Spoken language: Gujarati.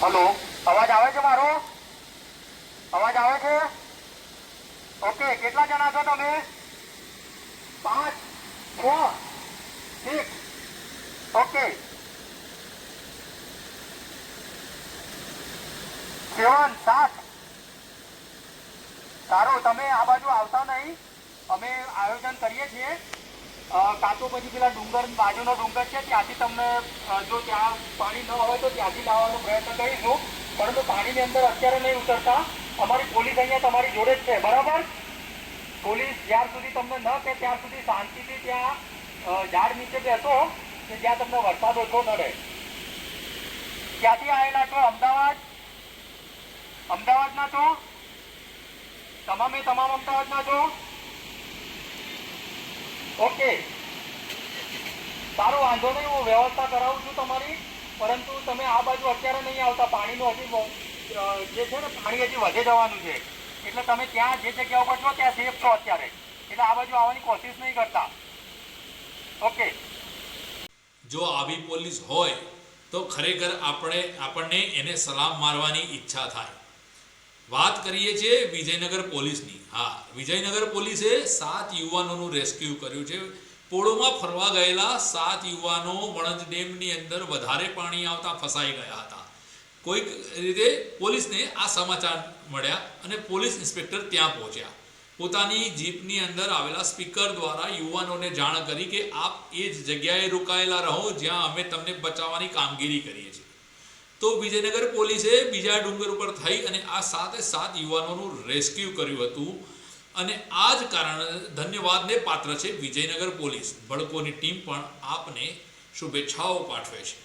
હલો? અવાજ આવે છે મારો? અવાજ આવે છે? ઓકે, કેટલા જણા છો તમે? પાંચ, છ સિક્સ ઓકે. સેવન સાત. સારું, તમે આ બાજુ આવતા નહીં. અમે આયોજન કરીએ છીએ. કાં પછી પેલા ડુંગર બાજુનો ડુંગર છે, ત્યાંથી તમને જો ત્યાં પાણી ન હોય તો ત્યાંથી લાવવાનો પ્રયત્ન કરીશું. પરંતુ પાણીની અંદર અત્યારે નહીં ઉતરતા. અમારી પોલીસ અહીંયા તમારી જોડે જ છે, બરાબર? પોલીસ જ્યાર સુધી તમને ન કે ત્યાં સુધી શાંતિથી ત્યાં ઝાડ નીચે બેસો, કે જ્યાં તમને વરસાદ ઓછો નડે ક્યાંથી આવેલા છો? અમદાવાદ? અમદાવાદના છો? તમામે તમામ અમદાવાદના છો? ઓકે. સારું, વાંધો નહીં, હું વ્યવસ્થા કરાવું છું તમારી. પરંતુ તમે આ બાજુ અત્યારે નહીં આવતા. પાણીનું હજી જે છે ને, પાણી હજી વધે જવાનું છે. એટલે તમે ત્યાં જે જગ્યા ઉપર છો, ત્યાં સેફ છો અત્યારે. એટલે આ બાજુ આવવાની કોશિશ નહીં કરતા. ઓકે. જો આવી પોલીસ હોય, તો ખરેખર આપણે, આપણને એને સલામ મારવાની ઈચ્છા થાય. વાત કરીએ છીએ વિજયનગર પોલીસની. હા, વિજયનગર પોલીસે સાત યુવાનોનું રેસ્ક્યુ કર્યું છે. પોળોમાં ફરવા ગયેલા સાત યુવાનો વણજ ડેમની અંદર વધારે પાણી આવતા ફસાઈ ગયા હતા. કોઈક રીતે પોલીસને આ સમાચાર મળ્યા અને પોલીસ ઇન્સ્પેક્ટર ત્યાં પહોંચ્યા. પોતાની જીપની અંદર આવેલા સ્પીકર દ્વારા યુવાનોને જાણ કરી કે, આપ એ જ જગ્યાએ રોકાયેલા રહો જ્યાં અમે તમને બચાવવાની કામગીરી કરીએ છીએ. તો વિજયનગર પોલીસે બીજા ડુંગર ઉપર થઈ અને આ સાતે સાત યુવાનોનું રેસ્ક્યુ કર્યું હતું. અને આ જ કારણ ધન્યવાદને પાત્ર છે વિજયનગર પોલીસ. ભડકોની ટીમ પણ આપને શુભેચ્છાઓ પાઠવે છે.